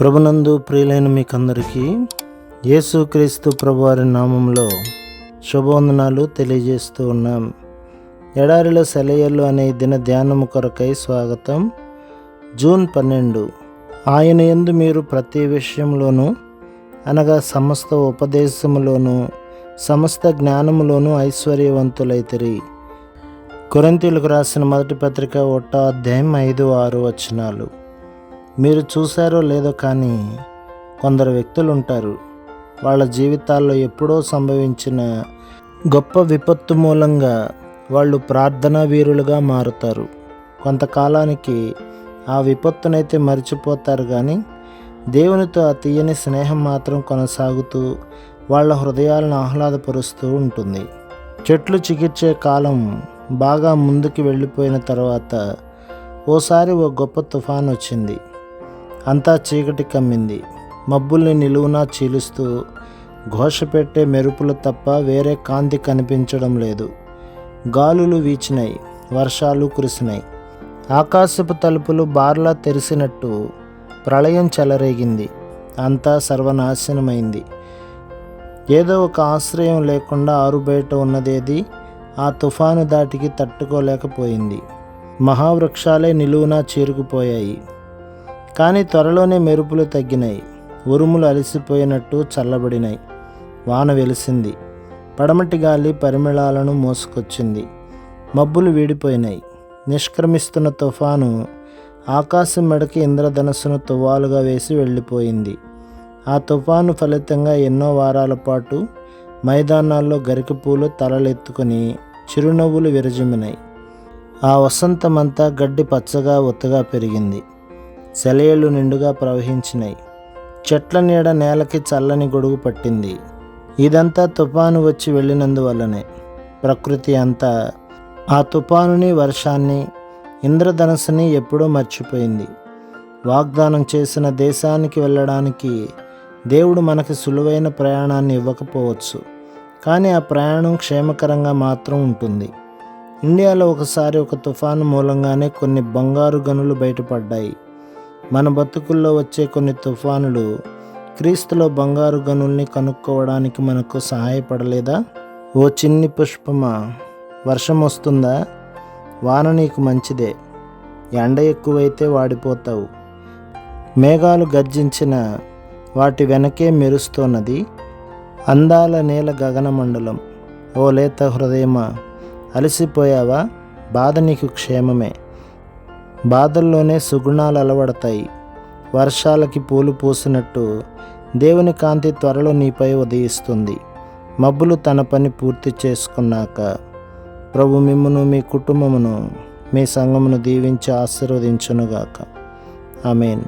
ప్రభునందు ప్రియులైన మీకందరికీ యేసుక్రీస్తు ప్రభువారి నామంలో శుభవందనాలు తెలియజేస్తూ ఉన్నాం. ఎడారిలో సెలయర్లు అనే దిన ధ్యానము కొరకై స్వాగతం. జూన్ పన్నెండు. ఆయన యందు మీరు ప్రతి విషయంలోనూ అనగా సమస్త ఉపదేశములోనూ సమస్త జ్ఞానములోనూ ఐశ్వర్యవంతులైతరి. కొరంతీలకు రాసిన మొదటి పత్రిక ఒకటో అధ్యాయం ఐదు ఆరు వచనాలు. మీరు చూశారో లేదో కానీ కొందరు వ్యక్తులు ఉంటారు వాళ్ళ జీవితాల్లో ఎప్పుడో సంభవించిన గొప్ప విపత్తు మూలంగా వాళ్ళు ప్రార్థనా వీరులుగా మారుతారు. కొంతకాలానికి ఆ విపత్తునైతే మర్చిపోతారు కానీ దేవునితో ఆ తీయని స్నేహం మాత్రం కొనసాగుతూ వాళ్ళ హృదయాలను ఆహ్లాదపరుస్తూ ఉంటుంది. చెట్లు చికిత్సే కాలం బాగా ముందుకు వెళ్ళిపోయిన తర్వాత ఓసారి ఓ గొప్ప తుఫాన్ వచ్చింది అంతా చీకటి కమ్మింది. మబ్బుల్ని నిలువునా చీలుస్తూ ఘోష పెట్టే మెరుపులు తప్ప వేరే కాంతి కనిపించడం లేదు. గాలులు వీచినాయి వర్షాలు కురిసినాయి. ఆకాశపు తలుపులు బార్లా తెరిసినట్టు ప్రళయం చెలరేగింది. అంతా సర్వనాశనమైంది. ఏదో ఒక ఆశ్రయం లేకుండా ఆరుబయట ఉన్నదేది ఆ తుఫాను దాటికి తట్టుకోలేకపోయింది. మహావృక్షాలే నిలువునా చీరుకుపోయాయి. కానీ త్వరలోనే మెరుపులు తగ్గినాయి. ఉరుములు అలసిపోయినట్టు చల్లబడినాయి. వాన వెలిసింది. పడమటి గాలి పరిమళాలను మోసుకొచ్చింది. మబ్బులు వీడిపోయినాయి. నిష్క్రమిస్తున్న తుఫాను ఆకాశం మెడకి ఇంద్రధనస్సును తువ్వాలుగా వేసి వెళ్ళిపోయింది. ఆ తుఫాను ఫలితంగా ఎన్నో వారాల పాటు మైదానాల్లో గరికపూలు తలలెత్తుకొని చిరునవ్వులు విరజిమ్మినాయి ఆ వసంతమంతా గడ్డి పచ్చగా ఒత్తుగా పెరిగింది. సెలయేళ్ళు నిండుగా ప్రవహించినాయి చెట్ల నీడ నేలకి చల్లని గొడుగు పట్టింది. ఇదంతా తుఫాను వచ్చి వెళ్ళినందువల్లనే. ప్రకృతి అంతా ఆ తుఫానుని వర్షాన్ని ఇంద్రధనస్సుని ఎప్పుడో మర్చిపోయింది. వాగ్దానం చేసిన దేశానికి వెళ్ళడానికి దేవుడు మనకి సులువైన ప్రయాణాన్ని ఇవ్వకపోవచ్చు. కానీ ఆ ప్రయాణం క్షేమకరంగా మాత్రం ఉంటుంది. ఇండియాలో ఒకసారి ఒక తుఫాను మూలంగానే కొన్ని బంగారు గనులు బయటపడ్డాయి. మన బతుకుల్లో వచ్చే కొన్ని తుఫానులు క్రీస్తులో బంగారు గనుల్ని కనుక్కోవడానికి మనకు సహాయపడలేదా? ఓ చిన్ని పుష్పమా? వర్షం వస్తుందా? వాన నీకు మంచిదే. ఎండ ఎక్కువైతే వాడిపోతావు. మేఘాలు గర్జించిన వాటి వెనకే మెరుస్తున్నది అందాల నేల గగనమండలం. ఓ లేత హృదయమా? అలసిపోయావా? బాధ నీకు క్షేమమే. బాధల్లోనే సుగుణాలు అలవడతాయి. వర్షాలకి పూలు పూసినట్టు దేవుని కాంతి త్వరలో నీపై ఉదయిస్తుంది. మబ్బులు తన పని పూర్తి చేసుకున్నాక ప్రభు మిమ్మును మీ కుటుంబమును మీ సంఘమును దీవించి ఆశీర్వదించునుగాక. ఆమెన్.